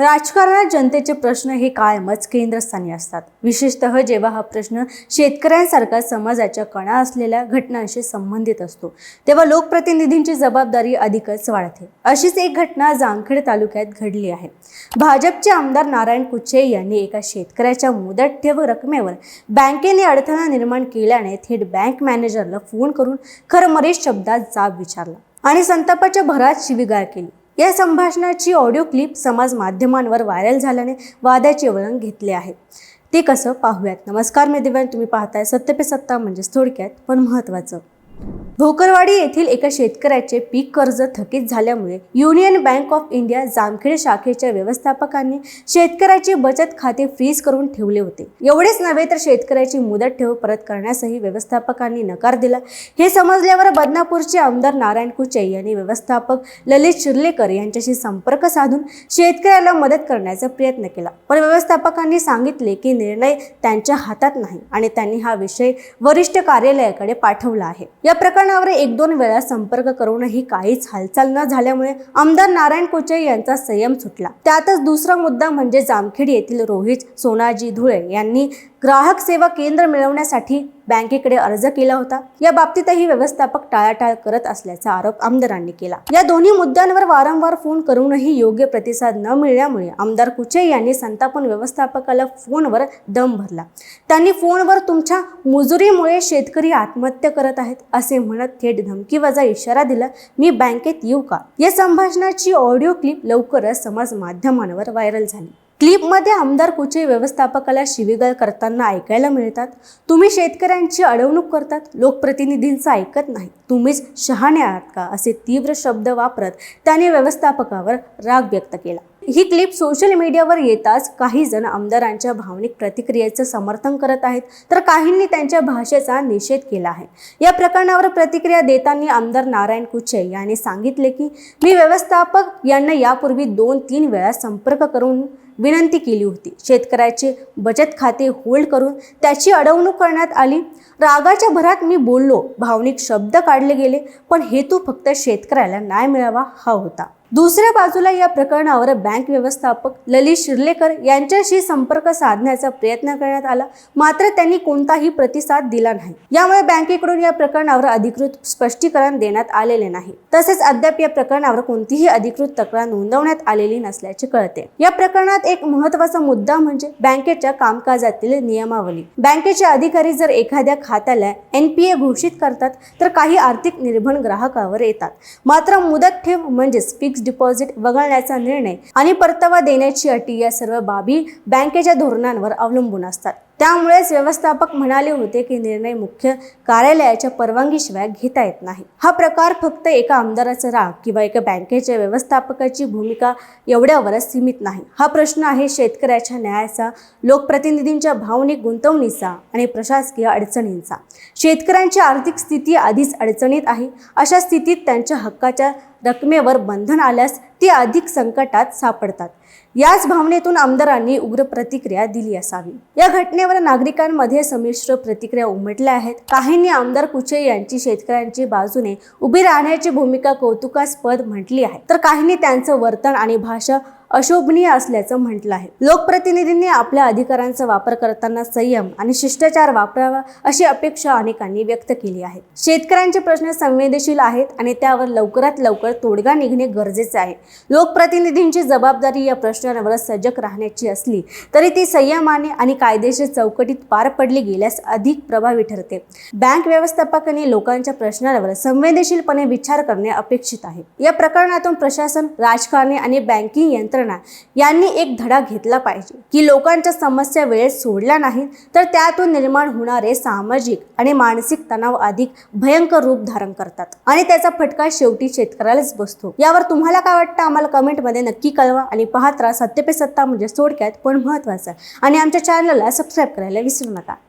राजकारणात जनतेचे प्रश्न हे कायमच केंद्रस्थानी असतात. विशेषतः जेव्हा हा प्रश्न शेतकऱ्यांसारखा समाजाच्या कणा असलेल्या घटनांशी संबंधित असतो तेव्हा लोकप्रतिनिधींची जबाबदारी अधिकच वाढते. अशीच एक घटना जामखेड तालुक्यात घडली आहे. भाजपचे आमदार नारायण कुचे यांनी एका शेतकऱ्याच्या मुदत ठेव रकमेवर बँकेने अडथळा निर्माण केल्याने थेट बँक मॅनेजरला फोन करून खरमरीत शब्दात जाब विचारला आणि संतापाच्या भरात शिविगाळ केली. या संभाषणाची ऑडिओ क्लिप समाज माध्यमांवर व्हायरल झाल्याने वादाचे वळण घेतले आहे. ते कसं पाहूयात? नमस्कार मी दिव्यान तुम्ही पाहताय सत्य पे सत्ता म्हणजेच थोडक्यात पण महत्त्वाचं भोकरवाडी येथील एका शेतकऱ्याचे पीक कर्ज थकीत झाल्यामुळे Union Bank of India Jamkhed शाखेच्या व्यवस्थापकांनी शेतकऱ्याचे बचत खाते फ्रीज करून ठेवले होते. एवढेच नव्हे तर शेतकऱ्याची मुदत ठेव परत करण्यासही व्यवस्थापकांनी नकार दिला. हे समजल्यावर बदनापूरचे आमदार नारायण कुचे यांनी व्यवस्थापक ललित शिर्लेकर यांच्याशी संपर्क साधून शेतकऱ्याला मदत करण्याचा प्रयत्न केला. पण व्यवस्थापकांनी सांगितले की निर्णय त्यांच्या हातात नाही आणि त्यांनी हा विषय वरिष्ठ कार्यालयाकडे पाठवला आहे. या प्रकरणावर एक दोन वेळा संपर्क करूनही काहीच हालचाल न झाल्यामुळे आमदार नारायण कोचे यांचा संयम सुटला. त्यातच दुसरा मुद्दा म्हणजे जामखेड येथील रोहित सोनाजी धुळे यांनी ग्राहक सेवा केंद्र मिळवण्यासाठी बँकेकडे अर्ज केला होता. या बाबतीतही व्यवस्थापक टाळाटाळ करत असल्याचा आरोप आमदारांनी केला. या दोन्ही मुद्द्यांवर वारंवार फोन करूनही योग्य प्रतिसाद न मिळाल्यामुळे आमदार कुचे यांनी संतापून व्यवस्थापकाला फोनवर दम भरला. त्यांनी फोनवर तुमच्या मुजुरीमुळे शेतकरी आत्महत्या करत आहेत असे म्हणत थेट धमकीवजा इशारा दिला मी बँकेत येऊ का? या संभाषणाची ऑडिओ क्लिप लवकरच समाज माध्यमांवर व्हायरल झाली. क्लिपमध्ये आमदार कुचे व्यवस्थापकाला शिवीगाळ करताना ऐकायला मिळतात. तुम्ही शेतकऱ्यांची अडवणूक करतात लोकप्रतिनिधींचं ऐकत नाही. तुम्हीच शहाणे आहात का? असे तीव्र शब्द वापरत त्याने व्यवस्थापकावर राग व्यक्त केला. ही क्लिप सोशल मीडियावर येताच काही जण आमदारांच्या भावनिक प्रतिक्रियेचं समर्थन करत आहेत तर काहींनी त्यांच्या भाषेचा निषेध केला आहे. या प्रकरणावर प्रतिक्रिया देताना आमदार नारायण कुचे यांनी सांगितले की मी व्यवस्थापक यांना यापूर्वी दोन तीन वेळा संपर्क करून विनंती केली होती. शेतकऱ्याचे बचत खाते होल्ड करून त्याची अडवणूक करण्यात आली. रागाच्या भरात मी बोललो भावनिक शब्द काढले गेले पण हेतू फक्त शेतकऱ्याला न्याय मिळावा हा होता. दुसऱ्या बाजूला या प्रकरणावर बँक व्यवस्थापक ललित शिर्लेकर यांच्याशी संपर्क साधण्याचा प्रयत्न करण्यात आला. मात्र त्यांनी कोणताही प्रतिसाद दिला नाही. यामुळे बँकेकडून या प्रकरणावर अधिकृत स्पष्टीकरण देण्यात आलेले नाही. तसेच अद्याप या प्रकरणावर कोणतीही अधिकृत तक्रार नोंदवण्यात आलेली नसल्याचे कळते. या प्रकरणात एक महत्त्वाचा मुद्दा म्हणजे बँकेच्या कामकाजातील नियमावली. बँकेचे अधिकारी जर एखाद्या खात्याला एनपीए घोषित करतात तर काही आर्थिक निर्भण ग्राहकावर येतात. मात्र मुदत ठेव म्हणजेच फिक्स डिपॉझिट वगळण्याचा निर्णय आणि परतावा देण्याची अटी या सर्व बाबी बँकेच्या धोरणांवर अवलंबून असतात. त्यामुळेच व्यवस्थापक म्हणाले होते की निर्णय मुख्य कार्यालयाच्या परवानगीशिवाय घेता येत नाही. हा प्रकार फक्त एका आमदाराचा राग किंवा एका बँकेच्या व्यवस्थापकाची भूमिका एवढ्यावरच सीमित नाही. हा प्रश्न आहे शेतकऱ्याच्या न्यायाचा लोकप्रतिनिधींच्या भावनिक गुंतवणीचा आणि प्रशासकीय अडचणींचा. शेतकऱ्यांची आर्थिक स्थिती आधीच अडचणीत आहे. अशा स्थितीत त्यांच्या हक्काच्या रकमेवर बंधन आल्यास ती अधिक संकटात सापडतात. याच भावनेतून आमदारांनी उग्र प्रतिक्रिया दिली असावी. या घटनेवर नागरिकांमध्ये संमिश्र प्रतिक्रिया उमटल्या आहेत. काहींनी आमदार कुचे यांची शेतकऱ्यांची बाजूने उभी राहण्याची भूमिका कौतुकास्पद म्हटली आहे. तर काहींनी त्यांचं वर्तन आणि भाषा अशोभनीय असल्याचं म्हटलं आहे. लोकप्रतिनिधींनी आपल्या अधिकारांचा वापर करताना संयम आणि शिष्टाचार वापरावा अशी अपेक्षा अनेकांनी व्यक्त केली आहे. शेतकऱ्यांचे प्रश्न संवेदनशील आहेत आणि त्यावर लवकरात लवकर तोडगा निघणे गरजेचे आहे. लोकप्रतिनिधींची जबाबदारी या प्रश्नांवर सजग राहण्याची असली तरी ती संयमाने आणि कायदेशीर चौकटीत पार पडली गेल्यास अधिक प्रभावी ठरते. बँक व्यवस्थापकांनी लोकांच्या प्रश्नांवर संवेदनशीलपणे विचार करणे अपेक्षित आहे. या प्रकरणातून प्रशासन राजकारणी आणि बँकिंग यंत्र यंत्रणा यांनी एक धडा घेतला पाहिजे. की लोकांच्या समस्या वेळेत सोडल्या नाहीत तर त्यातून निर्माण होणारे सामाजिक आणि मानसिक तणाव अधिक भयंकर रूप धारण करतात. आणि त्याचा फटका शेवटी शेतकऱ्यालाच बसतो. यावर तुम्हाला काय वाटतं? आम्हाला कमेंटमध्ये नक्की कळवा आणि पाहत राहा. सत्य पे सत्ता म्हणजे थोडक्यात पण महत्त्वाचं. आणि आमच्या चॅनलला सबस्क्राईब करायला विसरू नका.